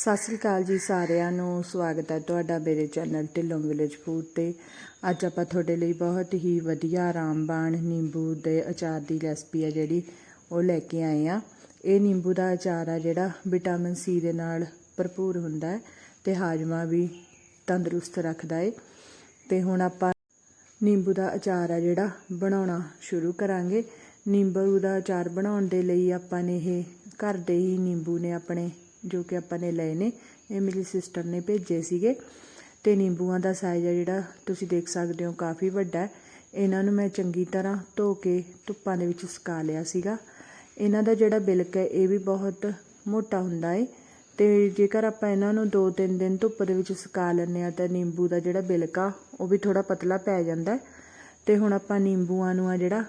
ਸਤਿ ਸ੍ਰੀ ਅਕਾਲ ਜੀ ਸਾਰਿਆਂ ਨੂੰ। ਸਵਾਗਤ ਹੈ ਤੁਹਾਡਾ ਮੇਰੇ ਚੈਨਲ ਢਿੱਲੋਂ ਵਿਲੇਜ ਫੂਡ ਤੇ। ਅੱਜ ਆਪਾਂ ਤੁਹਾਡੇ ਲਈ ਬਹੁਤ ਹੀ ਵਧੀਆ ਰਾਮਬਾਣ ਨਿੰਬੂ ਦੇ ਅਚਾਰ ਦੀ ਰੈਸਪੀ ਹੈ ਜਿਹੜੀ ਉਹ ਲੈ ਕੇ ਆਏ ਆ ਇਹ ਨਿੰਬੂ ਦਾ ਅਚਾਰ ਆ ਜਿਹੜਾ ਵਿਟਾਮਿਨ ਸੀ ਦੇ ਨਾਲ ਭਰਪੂਰ ਹੁੰਦਾ ਹੈ ਤੇ ਹਾਜਮਾ ਵੀ ਤੰਦਰੁਸਤ ਰੱਖਦਾ ਹੈ ਤੇ ਹੁਣ ਆਪਾਂ ਨਿੰਬੂ ਦਾ ਅਚਾਰ ਆ ਜਿਹੜਾ ਬਣਾਉਣਾ ਸ਼ੁਰੂ ਕਰਾਂਗੇ। ਨਿੰਬੂ ਦਾ ਅਚਾਰ ਬਣਾਉਣ ਦੇ ਲਈ ਆਪਾਂ ਨੇ ਇਹ ਘਰ ਦੇ ਹੀ ਨਿੰਬੂ ਨੇ ਆਪਣੇ ਜੋ ਕਿ ਆਪਾਂ ਨੇ ਲਏ ਨੇ। ਇਹ ਮੇਰੀ ਸਿਸਟਰ ਨੇ ਭੇਜੇ ਸੀਗੇ। ਤੇ ਨਿੰਬੂਆਂ ਦਾ ਸਾਈਜ਼ ਆ ਜਿਹੜਾ, ਤੁਸੀਂ ਦੇਖ ਸਕਦੇ ਹੋ, ਕਾਫੀ ਵੱਡਾ ਹੈ। ਇਹਨਾਂ ਨੂੰ ਮੈਂ ਚੰਗੀ ਤਰ੍ਹਾਂ ਧੋ ਕੇ ਧੁੱਪਾਂ ਦੇ ਵਿੱਚ ਸੁਕਾ ਲਿਆ ਸੀਗਾ। ਇਹਨਾਂ ਦਾ ਜਿਹੜਾ ਬਿਲਕ ਹੈ, ਇਹ ਵੀ ਬਹੁਤ ਮੋਟਾ ਹੁੰਦਾ ਹੈ ਤੇ ਜੇਕਰ ਆਪਾਂ ਇਹਨਾਂ ਨੂੰ 2-3 ਦਿਨ ਧੁੱਪ ਦੇ ਵਿੱਚ ਸੁਕਾ ਲੈਂਦੇ ਆ ਤਾਂ ਨਿੰਬੂ ਦਾ ਜਿਹੜਾ ਬਿਲਕ ਆ, ਉਹ ਵੀ ਥੋੜਾ ਪਤਲਾ ਪੈ ਜਾਂਦਾ ਹੈ। ਤੇ ਹੁਣ ਆਪਾਂ ਨਿੰਬੂਆਂ ਨੂੰ ਆ ਜਿਹੜਾ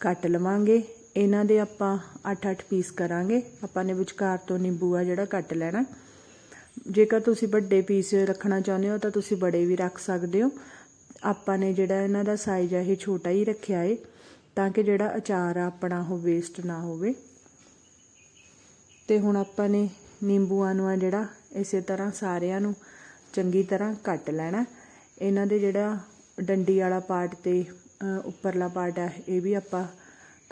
ਕੱਟ ਲਵਾਂਗੇ। ਇਹਨਾਂ ਦੇ ਆਪਾਂ 8-8 ਪੀਸ ਕਰਾਂਗੇ। ਆਪਾਂ ਨੇ ਵਿਚਕਾਰ ਤੋਂ ਨਿੰਬੂ ਆ ਜਿਹੜਾ ਕੱਟ ਲੈਣਾ। ਜੇਕਰ ਤੁਸੀਂ ਵੱਡੇ ਪੀਸ ਰੱਖਣਾ ਚਾਹੁੰਦੇ ਹੋ ਤਾਂ ਤੁਸੀਂ ਬੜੇ ਵੀ ਰੱਖ ਸਕਦੇ ਹੋ। ਆਪਾਂ ਨੇ ਜਿਹੜਾ ਇਹਨਾਂ ਦਾ ਸਾਈਜ਼ ਆ ਇਹ ਛੋਟਾ ਹੀ ਰੱਖਿਆ ਏ, ਤਾਂ ਕਿ ਜਿਹੜਾ ਅਚਾਰ ਆ ਆਪਣਾ ਉਹ ਵੇਸਟ ਨਾ ਹੋਵੇ। ਤੇ ਹੁਣ ਆਪਾਂ ਨੇ ਨਿੰਬੂਆਂ ਨੂੰ ਆ ਜਿਹੜਾ ਇਸੇ ਤਰ੍ਹਾਂ ਸਾਰਿਆਂ ਨੂੰ ਚੰਗੀ ਤਰ੍ਹਾਂ ਕੱਟ ਲੈਣਾ। ਇਹਨਾਂ ਦੇ ਜਿਹੜਾ ਡੰਡੀ ਵਾਲਾ ਪਾਰਟ ਤੇ ਉੱਪਰਲਾ ਪਾਰਟ ਆ, ਇਹ ਵੀ ਆਪਾਂ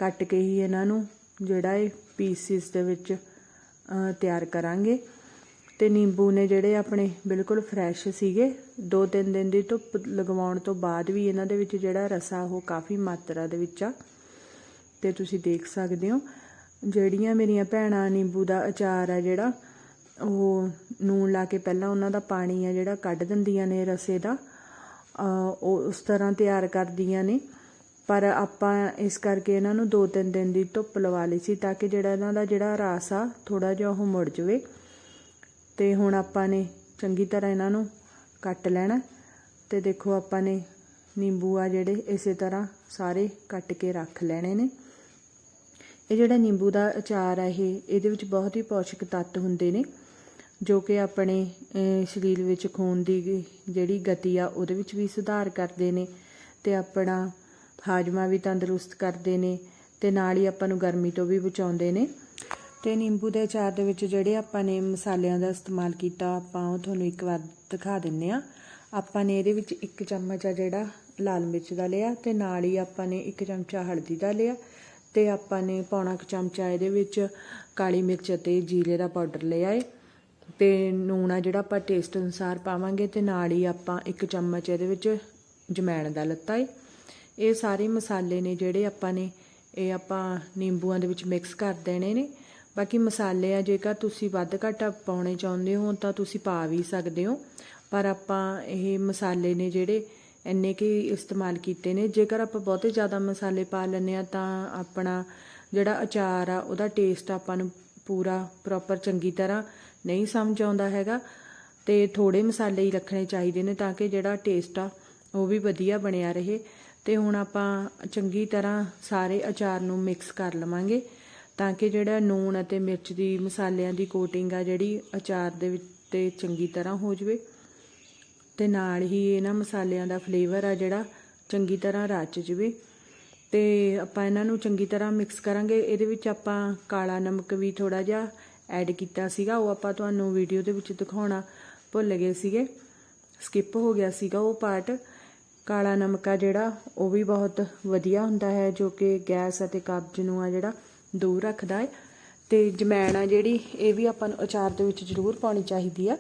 ਕੱਟ ਕੇ ਹੀ ਇਹਨਾਂ ਨੂੰ ਜਿਹੜਾ ਇਹ ਪੀਸਿਸ ਦੇ ਵਿੱਚ ਤਿਆਰ ਕਰਾਂਗੇ। ਤੇ ਨਿੰਬੂ ਨੇ ਜਿਹੜੇ ਆਪਣੇ ਬਿਲਕੁਲ ਫਰੈਸ਼ ਸੀਗੇ ਦੋ ਤਿੰਨ ਦਿਨ ਦੀ ਧੁੱਪ ਲਗਵਾਉਣ ਤੋਂ ਬਾਅਦ ਵੀ ਇਹਨਾਂ ਦੇ ਵਿੱਚ ਜਿਹੜਾ ਰਸਾ ਉਹ ਕਾਫੀ ਮਾਤਰਾ ਦੇ ਵਿੱਚ ਆ। ਤੇ ਤੁਸੀਂ ਦੇਖ ਸਕਦੇ ਹੋ, ਜਿਹੜੀਆਂ ਮੇਰੀਆਂ ਭੈਣਾਂ ਨਿੰਬੂ ਦਾ ਅਚਾਰ ਆ ਜਿਹੜਾ, ਉਹ ਨੂਣ ਲਾ ਕੇ ਪਹਿਲਾਂ ਉਹਨਾਂ ਦਾ ਪਾਣੀ ਆ ਜਿਹੜਾ ਕੱਢ ਦਿੰਦੀਆਂ ਨੇ ਰਸੇ ਦਾ ਉਹ ਉਸ ਤਰ੍ਹਾਂ ਤਿਆਰ ਕਰਦੀਆਂ ਨੇ। ਪਰ ਆਪਾਂ ਇਸ ਕਰਕੇ ਇਹਨਾਂ ਨੂੰ 2-3 ਦਿਨ ਦੀ ਧੁੱਪ ਲਵਾ ਲਈ ਸੀ ਤਾਂ ਕਿ ਜਿਹੜਾ ਇਹਨਾਂ ਦਾ ਜਿਹੜਾ ਰਸ ਆ ਥੋੜਾ ਜਿਹਾ ਉਹ ਮੁੜ ਜਵੇ। ਤੇ ਹੁਣ ਆਪਾਂ ਨੇ ਚੰਗੀ ਤਰ੍ਹਾਂ ਇਹਨਾਂ ਨੂੰ ਕੱਟ ਲੈਣਾ। ਤੇ ਦੇਖੋ ਆਪਾਂ ਨੇ ਨਿੰਬੂ ਆ ਜਿਹੜੇ ਇਸੇ ਤਰ੍ਹਾਂ ਸਾਰੇ ਕੱਟ ਕੇ ਰੱਖ ਲੈਣੇ ਨੇ। ਇਹ ਜਿਹੜਾ ਨਿੰਬੂ ਦਾ ਅਚਾਰ ਆ ਇਹ, ਇਹਦੇ ਵਿੱਚ ਬਹੁਤ ਹੀ ਪੌਸ਼ਟਿਕ ਤੱਤ ਹੁੰਦੇ ਨੇ, ਜੋ ਕਿ ਆਪਣੇ ਸਰੀਰ ਵਿੱਚ ਖੂਨ ਦੀ ਜਿਹੜੀ ਗਤੀ ਆ, ਉਹਦੇ ਵਿੱਚ ਵੀ ਸੁਧਾਰ ਕਰਦੇ ਨੇ। ਤੇ ਆਪਣਾ ਹਾਜਮਾ ਵੀ ਤੰਦਰੁਸਤ ਕਰਦੇ ਨੇ ਤੇ ਨਾਲ ਹੀ ਆਪਾਂ ਨੂੰ ਗਰਮੀ ਤੋਂ ਵੀ ਬਚਾਉਂਦੇ ਨੇ। ਤੇ ਨਿੰਬੂ ਦੇ ਅਚਾਰ ਦੇ ਵਿੱਚ ਜਿਹੜੇ ਆਪਾਂ ਨੇ ਮਸਾਲਿਆਂ ਦਾ ਇਸਤੇਮਾਲ ਕੀਤਾ, ਆਪਾਂ ਉਹ ਤੁਹਾਨੂੰ ਇੱਕ ਵਾਰ ਦਿਖਾ ਦਿੰਨੇ ਆ। ਆਪਾਂ ਨੇ ਇਹਦੇ ਵਿੱਚ ਇੱਕ ਚਮਚ ਆ ਜਿਹੜਾ ਲਾਲ ਮਿਰਚ ਦਾ ਲਿਆ ਤੇ ਨਾਲ ਹੀ ਆਪਾਂ ਨੇ ਇੱਕ ਚਮਚਾ ਹਲਦੀ ਦਾ ਲਿਆ ਤੇ ਆਪਾਂ ਨੇ ਪੌਣਾ ਕੁ ਚਮਚਾ ਇਹਦੇ ਵਿੱਚ ਕਾਲੀ ਮਿਰਚ ਅਤੇ ਜੀਰੇ ਦਾ ਪਾਊਡਰ ਲਿਆ ਏ। ਤੇ ਨੂਣ ਆ ਜਿਹੜਾ ਆਪਾਂ ਟੇਸਟ ਅਨੁਸਾਰ ਪਾਵਾਂਗੇ ਤੇ ਨਾਲ ਹੀ ਆਪਾਂ ਇੱਕ ਚਮਚ ਇਹਦੇ ਵਿੱਚ ਜਮੈਣ ਦਾ ਲੱਤਾ ਏ। ਇਹ ਸਾਰੇ ਮਸਾਲੇ ਨੇ ਜਿਹੜੇ ਆਪਾਂ ਨੇ, ਇਹ ਆਪਾਂ ਨਿੰਬੂਆਂ ਦੇ ਵਿੱਚ ਮਿਕਸ ਕਰ ਦੇਣੇ ਨੇ। ਬਾਕੀ ਮਸਾਲੇ ਆ, ਜੇਕਰ ਤੁਸੀਂ ਵੱਧ ਘੱਟ ਪਾਉਣੇ ਚਾਹੁੰਦੇ ਹੋ, ਤਾਂ ਤੁਸੀਂ ਪਾ ਵੀ ਸਕਦੇ ਹੋ। ਪਰ ਆਪਾਂ ਇਹ ਮਸਾਲੇ ਨੇ ਜਿਹੜੇ ਇੰਨੇ ਕੀ ਇਸਤੇਮਾਲ ਕੀਤੇ ਨੇ। ਜੇਕਰ ਆਪਾਂ ਬਹੁਤੇ ਜ਼ਿਆਦਾ ਮਸਾਲੇ ਪਾ ਲੈਂਦੇ ਆ ਤਾਂ ਆਪਣਾ ਜਿਹੜਾ ਅਚਾਰ ਆ, ਉਹਦਾ ਟੇਸਟ ਆਪਾਂ ਨੂੰ ਪੂਰਾ ਪ੍ਰੋਪਰ ਚੰਗੀ ਤਰ੍ਹਾਂ ਨਹੀਂ ਸਮਝ ਆਉਂਦਾ ਹੈਗਾ। ਤੇ ਥੋੜੇ ਮਸਾਲੇ ਹੀ ਰੱਖਣੇ ਚਾਹੀਦੇ ਨੇ, ਤਾਂ ਕਿ ਜਿਹੜਾ ਟੇਸਟ ਆ, ਉਹ ਵੀ ਵਧੀਆ ਬਣਿਆ ਰਹੇ। ਤੇ ਹੁਣ ਆਪਾਂ ਚੰਗੀ ਤਰ੍ਹਾਂ ਸਾਰੇ ਅਚਾਰ ਨੂੰ ਮਿਕਸ ਕਰ ਲਵਾਂਗੇ ਤਾਂ ਕਿ ਜਿਹੜਾ ਨੂਣ ਅਤੇ ਮਿਰਚ ਦੀ ਮਸਾਲਿਆਂ ਦੀ ਕੋਟਿੰਗ ਆ ਜਿਹੜੀ ਅਚਾਰ ਦੇ ਵਿੱਚ ਤੇ ਚੰਗੀ ਤਰ੍ਹਾਂ ਹੋ ਜਵੇ। ਤੇ ਨਾਲ ਹੀ ਇਹਨਾਂ ਮਸਾਲਿਆਂ ਦਾ ਫਲੇਵਰ ਆ ਜਿਹੜਾ ਚੰਗੀ ਤਰ੍ਹਾਂ ਰਚ ਜਵੇ। ਤੇ ਆਪਾਂ ਇਹਨਾਂ ਨੂੰ ਚੰਗੀ ਤਰ੍ਹਾਂ ਮਿਕਸ ਕਰਾਂਗੇ। ਇਹਦੇ ਵਿੱਚ ਆਪਾਂ ਕਾਲਾ ਨਮਕ ਵੀ ਥੋੜਾ ਜਿਹਾ ਐਡ ਕੀਤਾ ਸੀਗਾ। ਉਹ ਆਪਾਂ ਤੁਹਾਨੂੰ ਵੀਡੀਓ ਦੇ ਵਿੱਚ ਦਿਖਾਉਣਾ ਭੁੱਲ ਗਏ ਸੀਗੇ। ਸਕਿਪ ਹੋ ਗਿਆ ਸੀਗਾ ਉਹ ਪਾਰਟ ਕਾਲਾ ਨਮਕ ਆ ਜਿਹੜਾ, ਉਹ ਵੀ ਬਹੁਤ ਵਧੀਆ ਹੁੰਦਾ ਹੈ, ਜੋ ਕਿ ਗੈਸ ਅਤੇ ਕਬਜ਼ ਨੂੰ ਆ ਜਿਹੜਾ ਦੂਰ ਰੱਖਦਾ ਹੈ। ਤੇ ਜਮੈਣ ਆ ਜਿਹੜੀ, ਇਹ ਵੀ ਆਪਾਂ ਨੂੰ ਅਚਾਰ ਦੇ ਵਿੱਚ ਜ਼ਰੂਰ ਪਾਉਣੀ ਚਾਹੀਦੀ ਆ।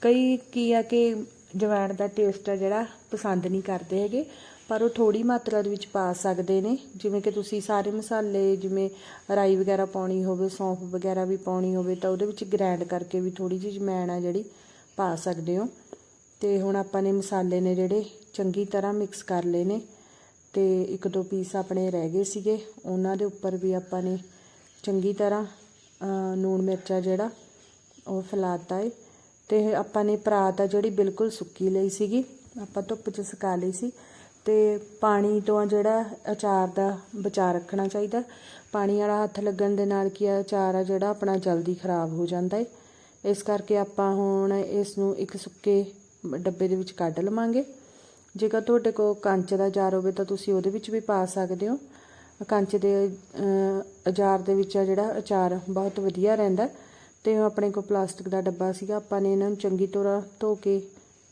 ਕਈ ਕੀ ਆ ਕਿ ਜਵੈਣ ਦਾ ਟੇਸਟ ਆ ਜਿਹੜਾ, ਪਸੰਦ ਨਹੀਂ ਕਰਦੇ ਹੈਗੇ, ਪਰ ਉਹ ਥੋੜੀ ਮਾਤਰਾ ਦੇ ਵਿੱਚ ਪਾ ਸਕਦੇ ਨੇ। ਜਿਵੇਂ ਕਿ ਤੁਸੀਂ ਸਾਰੇ ਮਸਾਲੇ, ਜਿਵੇਂ ਰਾਈ ਵਗੈਰਾ ਪਾਉਣੀ ਹੋਵੇ, ਸੌਂਫ ਵਗੈਰਾ ਵੀ ਪਾਉਣੀ ਹੋਵੇ, ਤਾਂ ਉਹਦੇ ਵਿੱਚ ਗ੍ਰਾਈਂਡ ਕਰਕੇ ਵੀ ਥੋੜੀ ਜਿਹੀ ਜਮੈਣ ਆ ਜਿਹੜੀ ਪਾ ਸਕਦੇ ਹੋ। ਤੇ ਹੁਣ ਆਪਾਂ ਨੇ ਮਸਾਲੇ ਨੇ ਜਿਹੜੇ ਚੰਗੀ ਤਰ੍ਹਾਂ ਮਿਕਸ ਕਰ ਲਏ ਨੇ ਤੇ ਇੱਕ ਦੋ ਪੀਸ ਆਪਣੇ ਰਹਿ ਗਏ ਸੀਗੇ। ਉਹਨਾਂ ਦੇ ਉੱਪਰ ਵੀ ਆਪਾਂ ਨੇ ਚੰਗੀ ਤਰ੍ਹਾਂ ਨੂਣ ਮਿਰਚਾ ਜਿਹੜਾ ਉਹ ਫੈਲਾਤਾ ਏ। ਤੇ ਆਪਾਂ ਨੇ ਪਰਾਤ ਆ ਜਿਹੜੀ ਬਿਲਕੁਲ ਸੁੱਕੀ ਲਈ ਸੀਗੀ। ਆਪਾਂ ਧੁੱਪ 'ਚ ਸੁਕਾ ਲਈ ਸੀ। ਤੇ ਪਾਣੀ ਤੋਂ ਜਿਹੜਾ ਅਚਾਰ ਦਾ ਬਚਾ ਰੱਖਣਾ ਚਾਹੀਦਾ। ਪਾਣੀ ਵਾਲਾ ਹੱਥ ਲੱਗਣ ਦੇ ਨਾਲ ਕੀ ਅਚਾਰ ਆ ਜਿਹੜਾ ਆਪਣਾ ਜਲਦੀ ਖਰਾਬ ਹੋ ਜਾਂਦਾ ਏ। ਇਸ ਕਰਕੇ ਆਪਾਂ ਹੁਣ ਇਸ ਨੂੰ ਇੱਕ ਸੁੱਕੇ ਡੱਬੇ ਦੇ ਵਿੱਚ ਕੱਢ ਲਵਾਂਗੇ। ਜੇਕਰ ਤੁਹਾਡੇ ਕੋਲ ਕੰਚ ਦਾ ਅਚਾਰ ਹੋਵੇ ਤਾਂ ਤੁਸੀਂ ਉਹਦੇ ਵਿੱਚ ਵੀ ਪਾ ਸਕਦੇ ਹੋ। ਕੰਚ ਦੇ ਅਚਾਰ ਦੇ ਵਿੱਚ ਆ ਜਿਹੜਾ ਅਚਾਰ ਬਹੁਤ ਵਧੀਆ ਰਹਿੰਦਾ ਤੇ ਆਪਣੇ ਕੋਲ ਪਲਾਸਟਿਕ ਦਾ ਡੱਬਾ ਸੀਗਾ। ਆਪਾਂ ਨੇ ਇਹਨਾਂ ਨੂੰ ਚੰਗੀ ਤਰ੍ਹਾਂ ਧੋ ਕੇ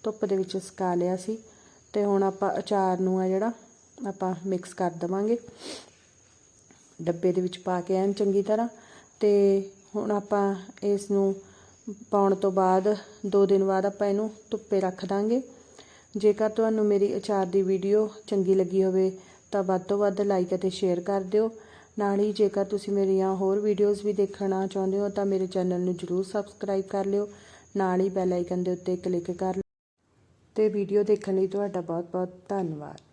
ਧੁੱਪ ਦੇ ਵਿੱਚ ਸੁਕਾ ਲਿਆ ਸੀ ਤੇ ਹੁਣ ਆਪਾਂ ਅਚਾਰ ਨੂੰ ਆ ਜਿਹੜਾ ਆਪਾਂ ਮਿਕਸ ਕਰ ਦਵਾਂਗੇ। ਡੱਬੇ ਦੇ ਵਿੱਚ ਪਾ ਕੇ ਐਨ ਚੰਗੀ ਤਰ੍ਹਾਂ ਤੇ ਹੁਣ ਆਪਾਂ ਇਸ ਨੂੰ ਪਾਉਣ ਤੋਂ ਬਾਅਦ 2 ਦਿਨ ਬਾਅਦ ਆਪਾਂ ਇਹਨੂੰ ਧੁੱਪੇ ਰੱਖ ਦਾਂਗੇ। ਜੇਕਰ ਤੁਹਾਨੂੰ ਮੇਰੀ ਅਚਾਰ ਦੀ ਵੀਡੀਓ ਚੰਗੀ ਲੱਗੀ ਹੋਵੇ, ਤਾਂ ਵੱਧ ਤੋਂ ਵੱਧ ਲਾਈਕ ਅਤੇ ਸ਼ੇਅਰ ਕਰ ਦਿਓ। ਨਾਲ ਹੀ ਜੇਕਰ ਤੁਸੀਂ ਮੇਰੀਆਂ ਹੋਰ ਵੀਡੀਓਜ਼ ਵੀ ਦੇਖਣਾ ਚਾਹੁੰਦੇ ਹੋ, ਤਾਂ ਮੇਰੇ ਚੈਨਲ ਨੂੰ ਜਰੂਰ ਸਬਸਕ੍ਰਾਈਬ ਕਰ ਲਿਓ। ਨਾਲ ਹੀ ਬੈਲ ਆਈਕਨ ਦੇ ਉੱਤੇ ਕਲਿੱਕ ਕਰ ਲਿਓ। ਤੇ ਵੀਡੀਓ ਦੇਖਣ ਲਈ ਤੁਹਾਡਾ ਬਹੁਤ ਬਹੁਤ ਧੰਨਵਾਦ।